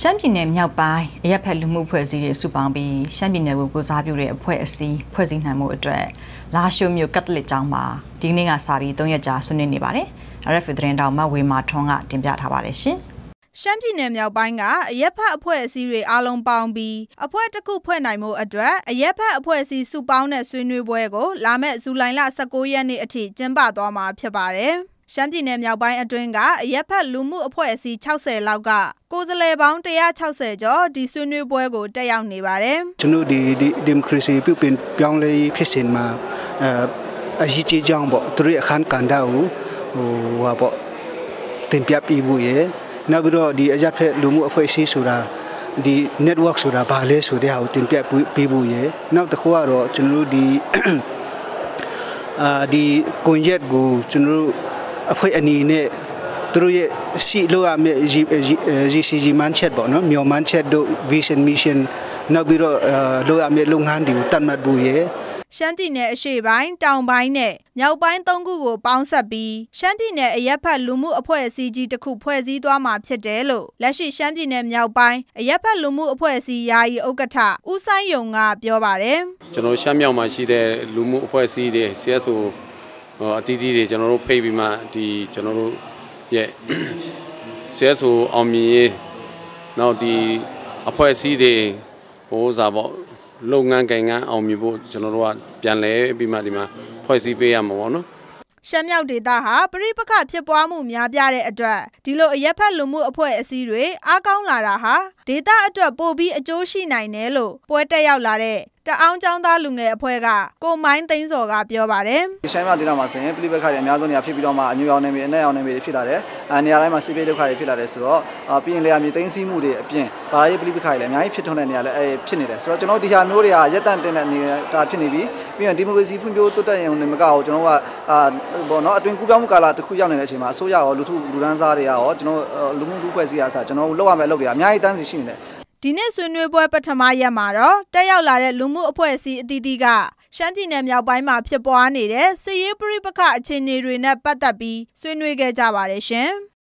ရှမ်းပြည်နယ်မြောက်ပိုင်းအရက်ဖက်လူမှုဖွဲ့စည်းတွေစုပေါင်းပြီးရှမ်းပြည်နယ်ကိုကိုစားပြုတဲ့အဖွဲ့အစည်းဖွဲ့စည်းနိုင်မှုအတွက်လာရှိုမြို့ကက်သလစ်ကျောင်းမှာဒီကနေ့ကစပြီး၃ရက်ကြာဆွေးနွေးနေပါတယ်။ RFA သတင်းတောင်မဝေမာထွန်းကတင်ပြထားပါတယ်ရှင်။ရှမ်းပြည်နယ်မြောက်ပိုင်းကအရက်ဖက်အဖွဲ့အစည်းတွေအားလုံးပေါင်းပြီးအဖွဲ့တစ်ခုဖွဲ့နိုင်မှုအတွက်အရက်ဖက်အဖွဲ့အစည်းစုပေါင်းတဲ့ဆွေးနွေးပွဲကိုလာမယ့်ဇူလိုင်လ19ရက်နေ့အထိကျင်းပသွားမှာဖြစ်ပါတယ်။ ရှမ်းပြည်နယ်မြောက်ပိုင်းအတွင်းက အရက်ဖက်လူမှုအဖွဲ့အစည်း60လောက်က ကိုယ်စားလှယ်ပေါင်း160ကျော် ဒီဆွေးနွေးပွဲကို တက်ရောက်နေပါတယ် ကျွန်တော်ဒီဒီမိုကရေစီပြုပြင်ပြောင်းလဲဖြစ်စဉ်မှာအအရေးကြီးကြောင်းပေါ့ သူတို့အခန်းကဏ္ဍကို ဟိုဟာပေါ့ တင်ပြပြဖို့ရယ် နောက်ပြီးတော့ ဒီအရက်ဖက်လူမှုအဖွဲ့အစည်းဆိုတာ ဒီ network ဆိုတာဘာလဲဆိုတဲ့ဟာကို တင်ပြပေးဖို့ရယ် နောက်တစ်ခုကတော့ ကျွန်တော်တို့ ဒီအာဒီကွန်ရက်ကို ကျွန်တော်တို့ အဖွဲ့အနေနဲ့သူတို့ရဲ့စီလိုရမယ့် GCG man chat ပေါ့နော်မြော် man chat တို့ vision mission နောက်ပြီးတော့လိုရမယ့်လုပ်ငန်းတွေကိုတတ်မှတ်ဖို့ရယ်ရှမ်းပြည်နယ်အရှေ့ပိုင်းတောင်ပိုင်းနဲ့မြောက်ပိုင်းသုံးခုကိုပေါင်းစပ်ပြီးရှမ်းပြည်နယ်အရက်ဖက်လူမှုအဖွဲ့အစည်းကြီးတစ်ခုဖွဲ့စည်းသွားမှာဖြစ်တယ်လို့လက်ရှိရှမ်းပြည်နယ်မြောက်ပိုင်းအရက်ဖက်လူမှုအဖွဲ့အစည်းယာယီဥက္ကဋ္ဌဦးဆိုင်ယုံကပြောပါတယ်ကျွန်တော်ရှမ်းမြောက်မှာရှိတဲ့လူမှုအဖွဲ့အစည်းတွေ CSO အတီးတီးတွေကျွန်တော်တို့ဖိတ်ပြီးမှဒီကျွန်တော်တို့ရဲ့ဆဲဆိုအောင်မြင်ရေးနောက်ဒီအဖွဲ့အစည်းတွေဟိုးစားပေါ့လုပ်ငန်းကိုင်ငန်းအောင်မြင်ဖို့ကျွန်တော်တို့ကပြန်လဲပြီးမှဒီမှာဖွဲ့စည်းပေးရမှာပေါ့နော် ရှမ်းမြောက်ဒေသဟာပြိပခဖြစ်ပွားမှု များပြားတဲ့အတွက် ဒီလိုအရက်ဖက်လူမှုအဖွဲ့အစည်းတွေ အားကောင်းလာတာဟာ ဒေသအတွက် ပိုပြီးအကျိုးရှိနိုင်တယ်လို့ ပွဲတက်ရောက်လာတဲ့ တအောင်ចောင်းသားလူငယ်အဖွဲ့က ကိုမိုင်းသိန်းစော်က ပြောပါတယ်ဒီရှမ်းမြောက်ဒေသမှာဆိုရင်ပြိပခတွေအများဆုံးနေရာဖြစ်ပြီးတော့မှ အညူရောင်နေမြေ အနက်ရောင်နေမြေတွေဖြစ်လာတယ်အဲနေရာတိုင်းမှာစီးပေးဒုက္ခတွေဖြစ်လာတယ်ဆိုတော့ ပြီးရင်လေယာမြေသိန်းစီးမှုတွေအပြင် ဘာသာရေးပြိပခတွေလည်း အများကြီးဖြစ်ထွန်းတဲ့နေရာလည်းအဲဖြစ်နေတယ်ဆိုတော့ ကျွန်တော်ဒီဟာမျိုးတွေကရက်တန့်တင်တဲ့နေတာဖြစ်နေပြီး ပြီးရင်ဒီမိုကရေစီဖွံ့ဖြိုးတိုးတက်ရင်လည်းမကအောင်ကျွန်တော်ကအာဘောနော်အတွင်ကူးပြောင်းမှုကာလတစ်ခုရောက်နေတဲ့အချိန်မှာအစိုးရရောလူထုလူဒန်းစားတွေရောကျွန်တော်လူမှုလူဖွဲ့စည်းအားစကျွန်တော်တို့လောက်ရမယ့်အလုပ်တွေအများကြီးတန်းစီရှိနေတယ်ဒီနေ့ဆွေးနွေးပွဲပထမရက်မှာတော့တက်ရောက်လာတဲ့လူမှုအဖွဲ့အစည်းအသီးသီးကရှမ်းပြည်နယ်မြောက်ပိုင်းမှာဖြစ်ပွားနေတဲ့စစ်ရေးပဋိပက္ခအခြေအနေတွေနဲ့ပတ်သက်ပြီးဆွေးနွေးခဲ့ကြပါတယ်ရှင်။